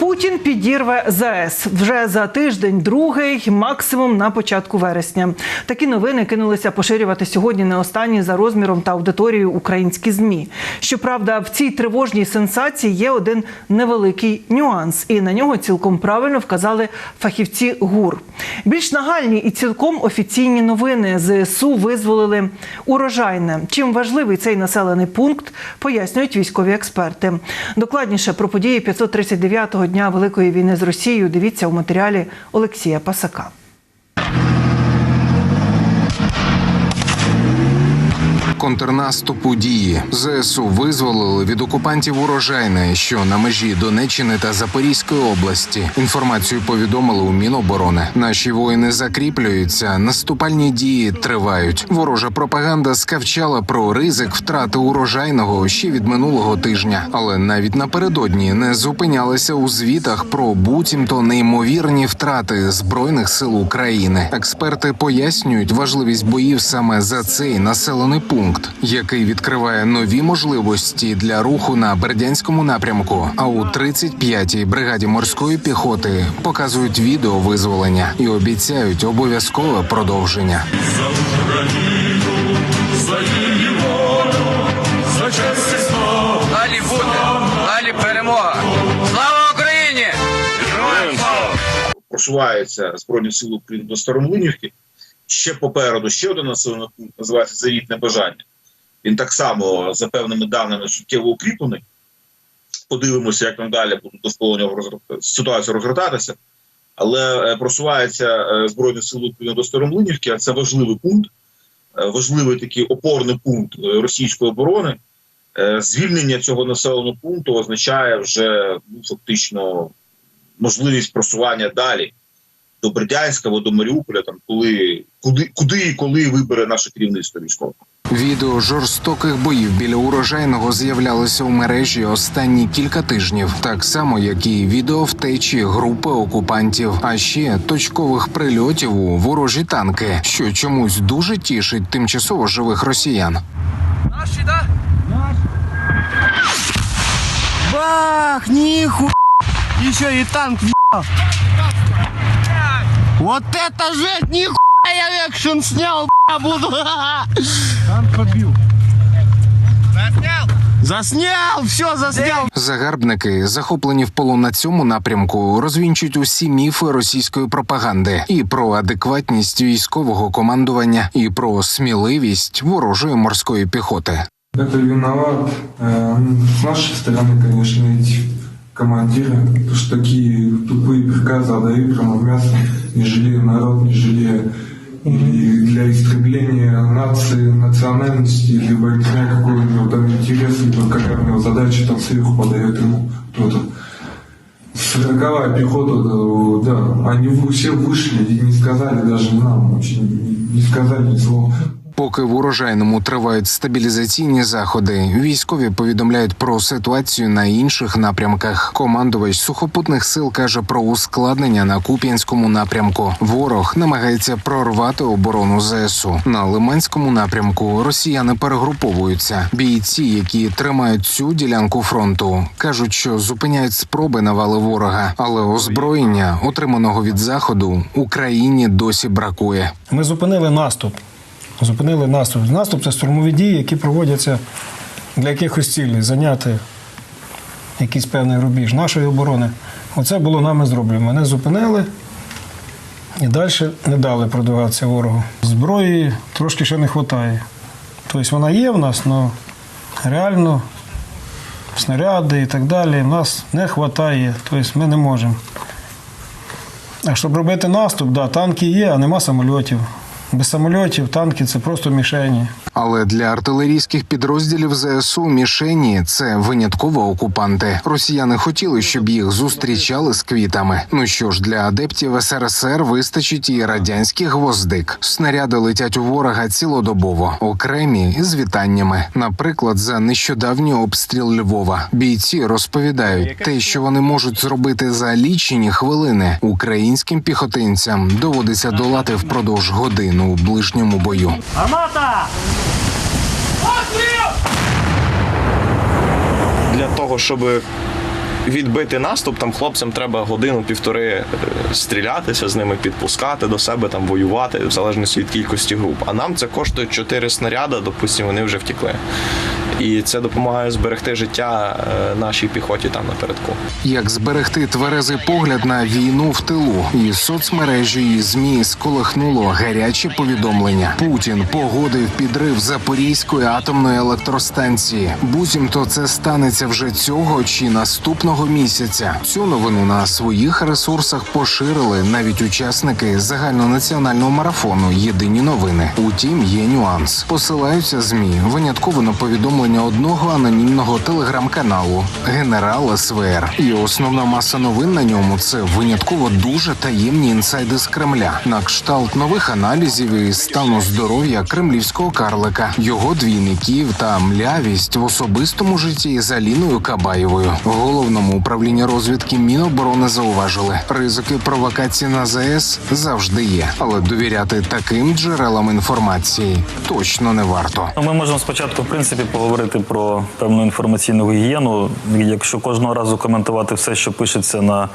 Путін підірве ЗАЕС вже за тиждень, другий, максимум на початку вересня. Такі новини кинулися поширювати сьогодні не останні за розміром та аудиторією українські змі. Щоправда, в цій тривожній сенсації є один невеликий нюанс, і на нього цілком правильно вказали фахівці ГУР. Більш нагальні і цілком офіційні новини ЗСУ визволили урожайне. Чим важливий цей населений пункт, пояснюють військові експерти. Докладніше про події 539-го дня Великої війни з Росією дивіться у матеріалі Олексія Пасака. Контрнаступу дії ЗСУ визволили від окупантів урожайне, що на межі Донеччини та Запорізької області. Інформацію повідомили у Міноборони. Наші воїни закріплюються, наступальні дії тривають. Ворожа пропаганда скавчала про ризик втрати урожайного ще від минулого тижня, але навіть напередодні не зупинялися у звітах про буцімто неймовірні втрати збройних сил України. Експерти пояснюють важливість боїв саме за цей населений пункт, який відкриває нові можливості для руху на Бердянському напрямку. А у 35-й бригаді морської піхоти показують відео визволення і обіцяють обов'язкове продовження. Далі буде, далі перемога. Слава Україні! Героям слава! збройні сили України до Старомлинівки. Ще попереду ще один населений пункт називається Завітне бажання. Він так само за певними даними суттєво укріплений. Подивимося, як там далі буде розгр- ситуація розгортатися. Але е, просуваються е, збройні сили України до Старомлинівки, а це важливий пункт, е, важливий такий опорний пункт російської оборони. Звільнення цього населеного пункту означає вже ну, фактично можливість просування далі до Бердянська або до Маріуполя, там коли куди, куди і коли вибере наше керівництво військове. Відео жорстоких боїв біля урожайного з'являлося у мережі останні кілька тижнів, так само як і відео втечі групи окупантів, а ще точкових прильотів у ворожі танки, що чомусь дуже тішить тимчасово живих росіян. Наші, да? Бах, нихуя! Еще и танк въебал. Вот это жесть, нихуя я экшен снял, бля, буду. Танк подбил. Заснял? Заснял, все, заснял. Загарбники, захоплені в полон на цьому напрямку, розвінчують усі міфи російської пропаганди і про адекватність військового командування, і про сміливість ворожої морської піхоти. Это виноват э, с нашей стороны, конечно, эти командиры, потому что такие тупые приказы отдают прямо в мясо, не жалея народ, не жалея и для истребления нации, национальности, либо для какого-то у него там интереса, либо какая у него задача там сверху подает ему кто-то. Сороковая пехота, да, они все вышли и не сказали даже нам, не, не сказали ни слова. Поки в урожайному тривають стабілізаційні заходи, військові повідомляють про ситуацію на інших напрямках. Командувач сухопутних сил каже про ускладнення на Куп'янському напрямку. Ворог намагається прорвати оборону ЗСУ. На Лиманському напрямку росіяни перегруповуються. Бійці, які тримають цю ділянку фронту, кажуть, що зупиняють спроби навали ворога, але озброєння, отриманого від заходу, Україні досі бракує. Ми зупинили наступ. Зупинили наступ. Наступ це штурмові дії, які проводяться для якихось цілей, зайняти якийсь певний рубіж нашої оборони. Оце було нами зроблено. Мене зупинили і далі не дали продвигатися ворогу. Зброї трошки ще не вистачає. Тобто вона є в нас, але реально снаряди і так далі в нас не вистачає. Тобто ми не можемо. А щоб робити наступ, да, танки є, а нема самольотів. Без самольотів танки це просто мішені. Але для артилерійських підрозділів ЗСУ мішені це винятково окупанти. Росіяни хотіли, щоб їх зустрічали з квітами. Ну що ж, для адептів СРСР вистачить і радянських гвоздик. Снаряди летять у ворога цілодобово, окремі з вітаннями. Наприклад, за нещодавній обстріл Львова. Бійці розповідають, те, що вони можуть зробити за лічені хвилини, українським піхотинцям доводиться долати впродовж години у ближньому бою. для того, щоб відбити наступ, там хлопцям треба годину-півтори е, стрілятися з ними, підпускати до себе, там воювати, в залежності від кількості груп. А нам це коштує чотири снаряди, допустимо, вони вже втекли. І це допомагає зберегти життя е, нашій піхоті там напередку. Як зберегти тверезий погляд на війну в тилу? І соцмережі і змі сколихнуло гаряче повідомлення. Путін погодив підрив Запорізької атомної електростанції. Буцімто це станеться вже цього чи наступного місяця. Цю новину на своїх ресурсах поширили навіть учасники загальнонаціонального марафону. Єдині новини. Утім, є нюанс. Посилаються змі винятково на повідомлення одного анонімного телеграм-каналу генерал СВР. І основна маса новин на ньому це винятково дуже таємні інсайди з Кремля, на кшталт нових аналізів і стану здоров'я кремлівського карлика, його двійників та млявість в особистому житті з Аліною Кабаєвою. В головному управлінні розвідки Міноборони зауважили, ризики провокації на ЗС завжди є, але довіряти таким джерелам інформації точно не варто. Ми можемо спочатку, в принципі, поговорити про певну інформаційну гігієну. Якщо кожного разу коментувати все, що пишеться на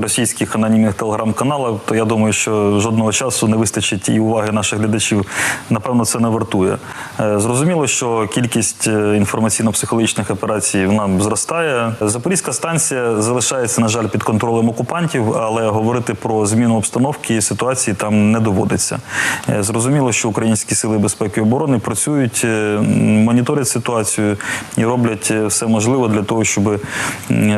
російських анонімних телеграм-каналах, то я думаю, що жодного часу не вистачить і уваги наших глядачів. Напевно, це не вартує. Е, Зрозуміло, що кількість е, інформаційно-психологічних операцій вона зростає. Запорізька станція залишається, на жаль, під контролем окупантів, але говорити про зміну обстановки і ситуації там не доводиться. Е, Зрозуміло, що українські сили безпеки і оборони працюють, е, моніторять ситуацію і роблять е, все можливе для того, щоб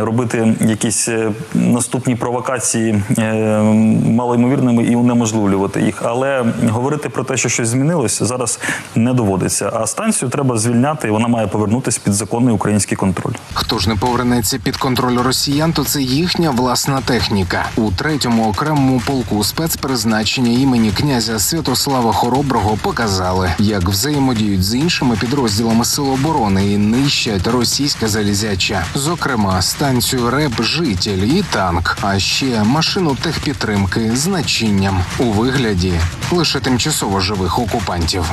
робити якісь е, наступні провокації е, малоймовірними і унеможливлювати їх. Але говорити про те, що щось змінилось, зараз не доводиться. А станцію треба звільняти, і вона має повернутися під законний український контроль. Хто ж не повернеться під контроль росіян, то це їхня власна техніка. У третьому окремому полку спецпризначення імені князя Святослава Хороброго показали, як взаємодіють з іншими підрозділами сил оборони і нищать російське залізяча, зокрема станцію РЕБ Житель і танк, а ще машину техпідтримки з начинням у вигляді лише тимчасово живих окупантів.